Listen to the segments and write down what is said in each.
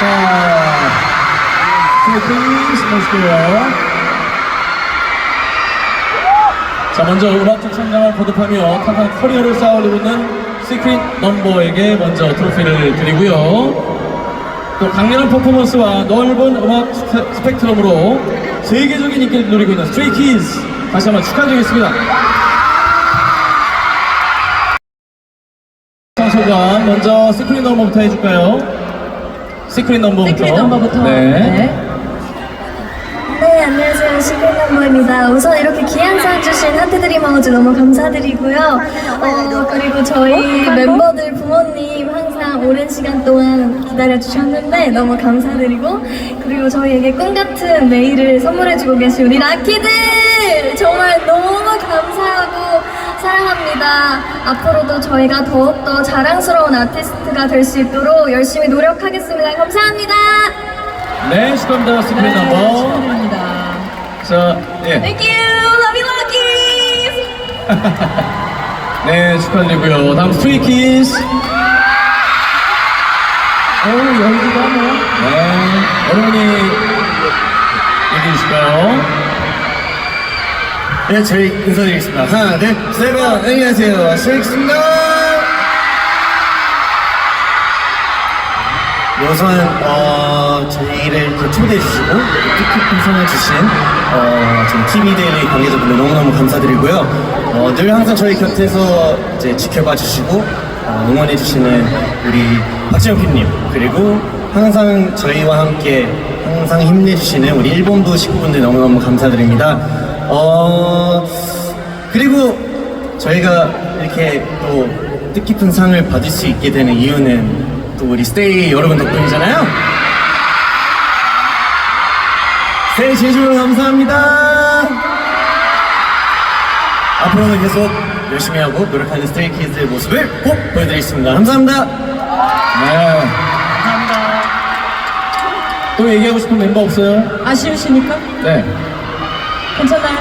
자, 스트레이키즈 모시고요. 자, 먼저 음악적 성장을 거듭하며 탄탄한 커리어를 쌓아올리고 있는 시크릿 넘버에게 먼저 트로피를 드리고요. 또 강렬한 퍼포먼스와 넓은 음악 스펙- 스펙트럼으로 세계적인 인기를 누리고 있는 스트레이 키즈 다시 한번 축하드리겠습니다. 자, 소감 먼저 시크릿 넘버부터 해줄까요? 시크릿 넘버부터. 시크릿 넘버부터. 네. 네, 안녕하세요. 시크릿 넘버입니다. 우선 이렇게 귀한 상 주신 하트드림 아워즈 너무 감사드리고요. 어, 그리고 저희 멤버들 부모님 항상 오랜 시간 동안 기다려주셨는데 너무 감사드리고, 그리고 저희에게 꿈 같은 메일을 선물해주고 계신 우리 라키들! 정말 너무 앞으로도 저희가 더욱더 자랑스러운 아티스트가 될 수 있도록 열심히 노력하겠습니다. 감사합니다. 네. 시크릿 네, 넘버. 축하드립니다. 자, 예. Thank you! Love you, Luckies! 네, 축하드리고요. 다음 스트레이키즈. 어우, 열기가 하네요. 네, 여러분이 얘기해 주실까요? 네, 저희 인사드리겠습니다. 하나, 둘, 셋, 넷, 안녕하세요. 쉐익스입니다. 우선, 어, 저희를 이렇게 초대해주시고, 뜻깊은 상을 주신, 어, 저희 TV데일리 관계자분들 너무너무 감사드리고요. 어, 늘 항상 저희 곁에서 이제 지켜봐 주시고, 어, 응원해주시는 우리 박지영 PD님, 그리고 항상 저희와 함께 항상 힘내주시는 우리 일본도 식구분들 너무너무 감사드립니다. 어, 그리고 저희가 이렇게 또 뜻깊은 상을 받을 수 있게 되는 이유는 또 우리 스테이 여러분 덕분이잖아요. 스테이 진심으로 감사합니다. 앞으로도 계속 열심히 하고 노력하는 스테이 키즈의 모습을 꼭 보여드리겠습니다. 감사합니다. 네. 또 얘기하고 싶은 멤버 없어요? 아쉬우시니까? 네. 괜찮아요?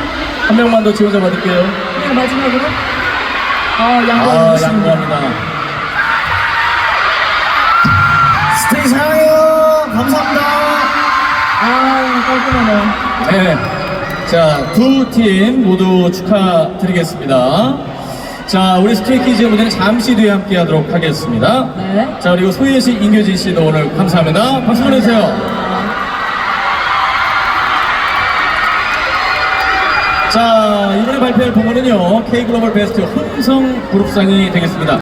한 명만 더 지원자 받을게요. 그냥 마지막으로? 아, 아, 양보해 주십니다. 양보합니다. 스테이 사랑해요. 감사합니다. 아, 깔끔하네요. 네. 자, 두 팀 모두 축하드리겠습니다. 자, 우리 스트레이키즈 무대는 잠시 뒤에 함께 하도록 하겠습니다. 네. 자, 그리고 소희애 씨, 인교진 씨도 오늘 감사합니다. 박수 보내주세요. 자, 이번에 발표할 부문은요, K글로벌 베스트 혼성 그룹상이 되겠습니다.